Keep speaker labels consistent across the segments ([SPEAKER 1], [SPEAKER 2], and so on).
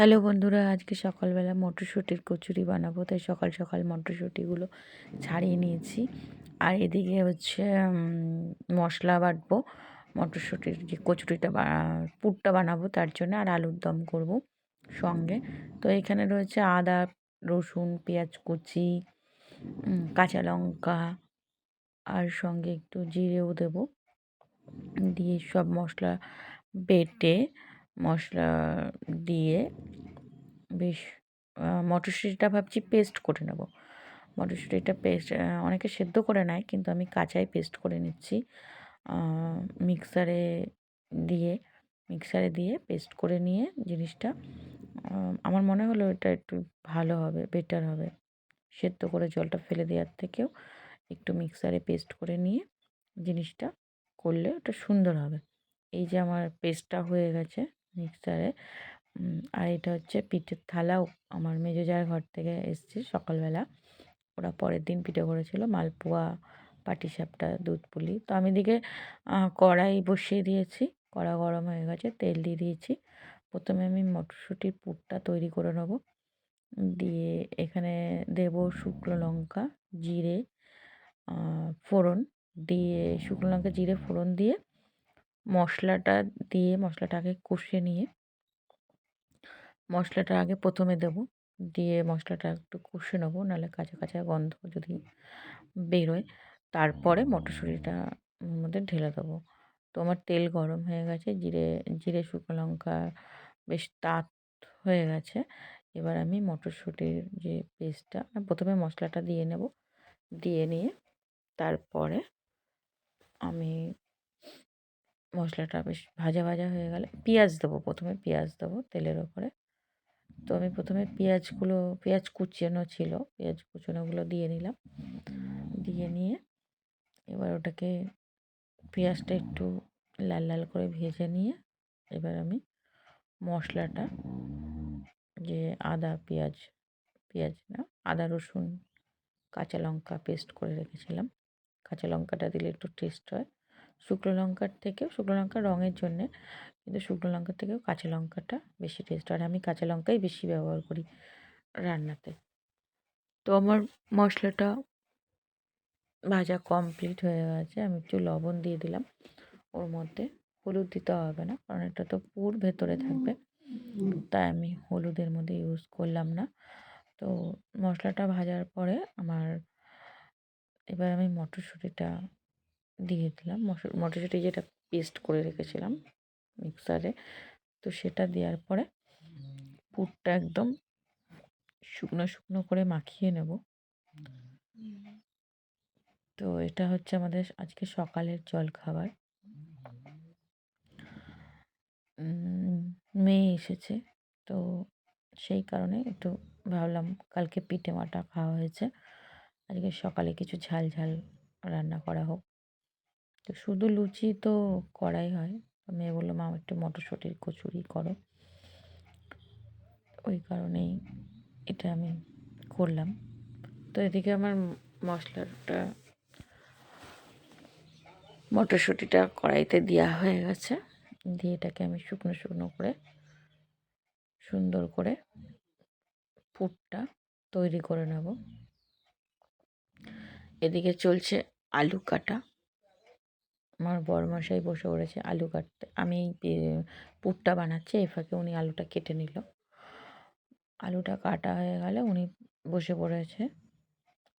[SPEAKER 1] Hello বন্ধুরা, আজকে সকালবেলা মটরশুঁটির কচুরি বানাবো, তাই সকাল সকাল মটরশুঁটিগুলো ছাড়িয়ে নিয়েছি। আর এদিকে হচ্ছে মশলা বাটবো, মটরশুঁটির যে কচুরিটা পুরটা বানাবো, তার জন্য আর আলুর দম করব সঙ্গে। তো এখানে রয়েছে আদা, রসুন, পেঁয়াজ কুচি কাঁচা লঙ্কা, আর সঙ্গে একটু জিরেও দেব। দিয়ে সব মশলা বেটে, মশলা দিয়ে বেশ মটরশুঁটিটা ভাবছি পেস্ট করে নেব। মটরশুঁটিটা পেস্ট অনেকে সেদ্ধ করে নেয়, কিন্তু আমি কাঁচাই পেস্ট করে নিচ্ছি। মিক্সারে দিয়ে মিক্সারে দিয়ে পেস্ট করে নিয়ে জিনিসটা আমার মনে হলো এটা একটু ভালো হবে, বেটার হবে। সেদ্ধ করে জলটা ফেলে দেওয়ার থেকেও একটু মিক্সারে পেস্ট করে নিয়ে জিনিসটা করলে ওটা সুন্দর হবে। এই যে আমার পেস্টটা হয়ে গেছে মিক্সারে আর এটা হচ্ছে পিঠের থালাও আমার মেজো জায়ের ঘর থেকে এসছে সকালবেলা। ওরা পরের দিন পিঠে করেছিল মালপোয়া, পাটিসাপটা দুধ পুলি তো আমি দিকে কড়াই বসিয়ে দিয়েছি, কড়া গরম হয়ে গেছে, তেল দিয়ে দিয়েছি। প্রথমে আমি মটরশুঁটির পুরটা তৈরি করে নেব। দিয়ে এখানে দেব শুকনো লঙ্কা, জিরে ফোড়ন। দিয়ে শুকনো লঙ্কা, জিরে, ফোড়ন দিয়ে মশলাটা দিয়ে মশলাটাকে কষে নিয়ে মশলাটা আগে প্রথমে দেব। দিয়ে মশলাটা একটু কষে নেব, নাহলে কাঁচা কাঁচা গন্ধ যদি বেরোয়, তারপরে মটরশুঁটিটা মধ্যে ঢেলে দেবো। তো আমার তেল গরম হয়ে গেছে, জিরে জিরে, শুকনো লঙ্কা বেশ তাঁত হয়ে গেছে। এবার আমি মটরশুঁটির যে পেস্টটা প্রথমে মশলাটা দিয়ে নেব। দিয়ে নিয়ে তারপরে আমি মশলাটা বেশ ভাজা ভাজা হয়ে গেলে পেঁয়াজ দেবো। প্রথমে পেঁয়াজ দেবো তেলের ওপরে। তো আমি প্রথমে পেঁয়াজগুলো, পেঁয়াজ কুচানো ছিল, পেঁয়াজ কুচানোগুলো দিয়ে নিলাম। দিয়ে নিয়ে এবার ওটাকে পেঁয়াজটা একটু লাল লাল করে ভেজে নিয়ে এবার আমি মশলাটা, যে আদা, পেঁয়াজ পেঁয়াজ না, আদা, রসুন, কাঁচা লঙ্কা পেস্ট করে রেখেছিলাম। কাঁচা লঙ্কাটা দিলে একটু টেস্ট হয়। শুকনো লঙ্কার থেকেও, শুকনো লঙ্কা রঙের জন্যে, কিন্তু শুকনো লঙ্কার থেকেও কাঁচা লঙ্কাটা বেশি টেস্ট আর আমি কাঁচা লঙ্কাই বেশি ব্যবহার করি রান্নাতে। তো আমার মশলাটা ভাজা কমপ্লিট হয়ে গেছে। আমি একটু লবণ দিয়ে দিলাম। ওর মধ্যে হলুদ দিতে হবে না, কারণ এটা তো পুর ভেতরে থাকবে। তাই আমি হলুদের মধ্যে ইউজ করলাম না। তো মশলাটা ভাজার পরে আমার, এবার আমি মটরশুঁটিটা দিয়ে দিলাম। মটরশুঁটি যেটা পেস্ট করে রেখেছিলাম মিক্সারে তো সেটা দেওয়ার পরে পুরটা একদম শুকনো শুকনো করে মাখিয়ে নেব। তো এটা হচ্ছে আমাদের আজকে সকালের জল খাবার মেয়ে এসেছে। তো সেই কারণে একটু ভাবলাম কালকে পিঠে মাটা খাওয়া হয়েছে। আজকে সকালে কিছু ঝাল ঝাল রান্না করা হোক। তো শুধু লুচি তো করাই হয়। মেয়ে বলল মা একটু মটরশুঁটির কচুরি করো। ওই কারণেই এটা আমি করলাম। তো এদিকে আমার মশলাটা, মটরশুঁটিটা কড়াইতে দেওয়া হয়ে গেছে। দিয়ে এটাকে আমি শুকনো শুকনো করে, সুন্দর করে পুরটা তৈরি করে নেব। এদিকে চলছে আলু কাটা। আমার বড়মশাই বসে পড়েছে আলু কাটতে। আমি পুরটা বানাচ্ছি, এই ফাঁকে উনি আলুটা কেটে নিল। আলুটা কাটা হয়ে গেলে উনি বসে পড়েছে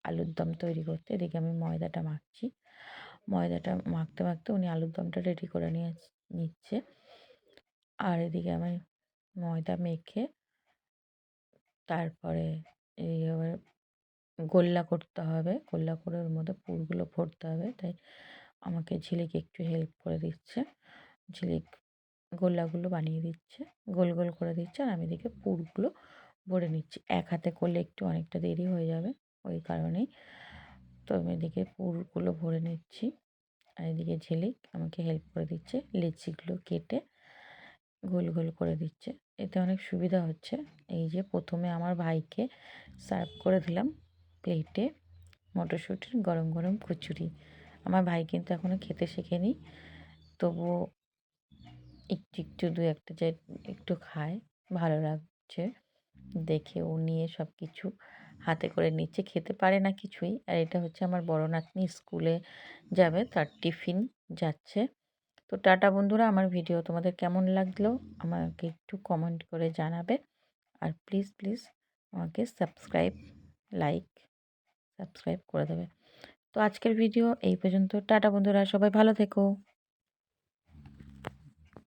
[SPEAKER 1] আলুর দম তৈরি করতে। এদিকে আমি ময়দাটা মাখছি। ময়দাটা মাখতে মাখতে উনি আলুর দমটা রেডি করে নিয়ে, নিচ্ছে। আর এদিকে আমি ময়দা মেখে তারপরে এবার গোল্লা করতে হবে। গোল্লা করে ওর মধ্যে পুরগুলো ভরতে হবে। তাই আমাকে ঝিলিক একটু হেল্প করে দিচ্ছে। ঝিলিক গোল্লাগুলো বানিয়ে দিচ্ছে, গোল গোল করে দিচ্ছে আর আমি এদিকে পুরগুলো ভরে নিচ্ছি। এক হাতে করলে একটু অনেকটা দেরি হয়ে যাবে, ওই কারণেই। তো আমি এদিকে পুরগুলো ভরে নিচ্ছি আর এদিকে ঝিলিক আমাকে হেল্প করে দিচ্ছে, লিচিগুলো কেটে গোল গোল করে দিচ্ছে। এতে অনেক সুবিধা হচ্ছে। এই যে প্রথমে আমার ভাইকে সার্ভ করে দিলাম প্লেটে মটরশুঁটির গরম গরম কচুরি। আমার ভাই কিন্তু এখনও খেতে শেখেনি। তবুও একটু একটু, দু একটা যে একটু খায়, ভালো লাগছে। দেখে ও নিয়ে সব কিছু হাতে করে নিচ্ছে। খেতে পারে না কিছুই। আর এটা হচ্ছে আমার বড় নাতনি স্কুলে যাবে, তার টিফিন যাচ্ছে। তো টাটা বন্ধুরা, আমার ভিডিও তোমাদের কেমন লাগল আমাকে একটু কমেন্ট করে জানাবে। আর প্লিজ প্লিজ আমাকে সাবস্ক্রাইব লাইক সাবস্ক্রাইব করে দেবে। তো আজকের ভিডিও এই পর্যন্ত। টাটা বন্ধুরা সবাই ভালো থেকো।